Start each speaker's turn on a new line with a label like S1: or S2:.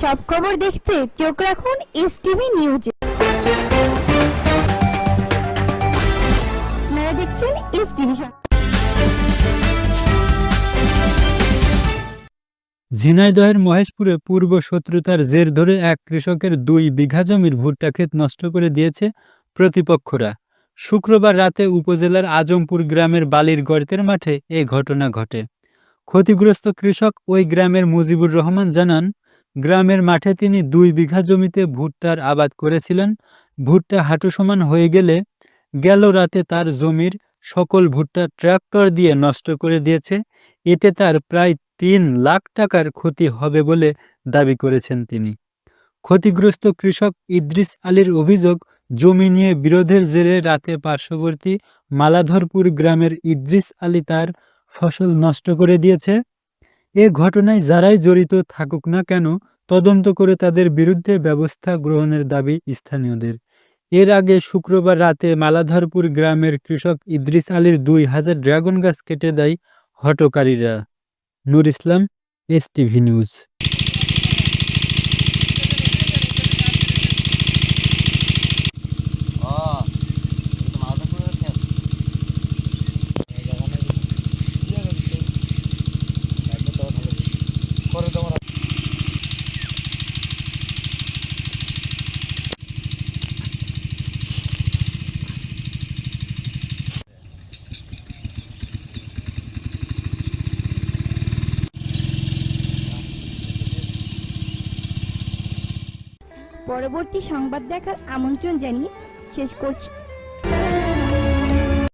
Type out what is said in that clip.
S1: সব খবর দেখতে চোখ রাখুন এস টিভি নিউজে দেখছেন এস টিভি
S2: ঝিনাইদহের মহেশপুরে পূর্ব শত্রুতার জের ধরে এক কৃষকের দুই বিঘা জমির ভুট্টা ক্ষেত নষ্ট করে দিয়েছে প্রতিপক্ষরা। শুক্রবার রাতে উপজেলার আজমপুর গ্রামের বালির গর্তের মাঠে এ ঘটনা ঘটে। ক্ষতিগ্রস্ত কৃষক ওই গ্রামের মুজিবুর রহমান জানান গ্রামের মাঠে তিনি দুই বিঘা জমিতে ভুট্টার আবাদ করেছিলেন। ভুট্টা হাঁটু সমান হয়ে গেলে গেল রাতে তার জমির সকল ভুট্টা ট্রাক্টর দিয়ে নষ্ট করে দিয়েছে। এতে তার প্রায় তিন লাখ টাকার ক্ষতি হবে বলে দাবি করেছেন তিনি। ক্ষতিগ্রস্ত কৃষক ইদ্রিস আলীর অভিযোগ, জমি নিয়ে বিরোধের জেরে রাতে পার্শ্ববর্তী মালাধরপুর গ্রামের ইদ্রিস আলী তার ফসল নষ্ট করে দিয়েছে। এ ঘটনায় যারাই জড়িত থাকুক না কেন, তদন্ত করে তাদের বিরুদ্ধে ব্যবস্থা গ্রহণের দাবি স্থানীয়দের। এর আগে শুক্রবার রাতে মালাধরপুর গ্রামের কৃষক ইদ্রিস আলীর দুই হাজার ড্রাগন গাছ কেটে দেয় হটকারীরা। Nur Islam, S TV news.
S1: পরবর্তী সংবাদ দেখার আমন্ত্রণ জানিয়ে শেষ করছি।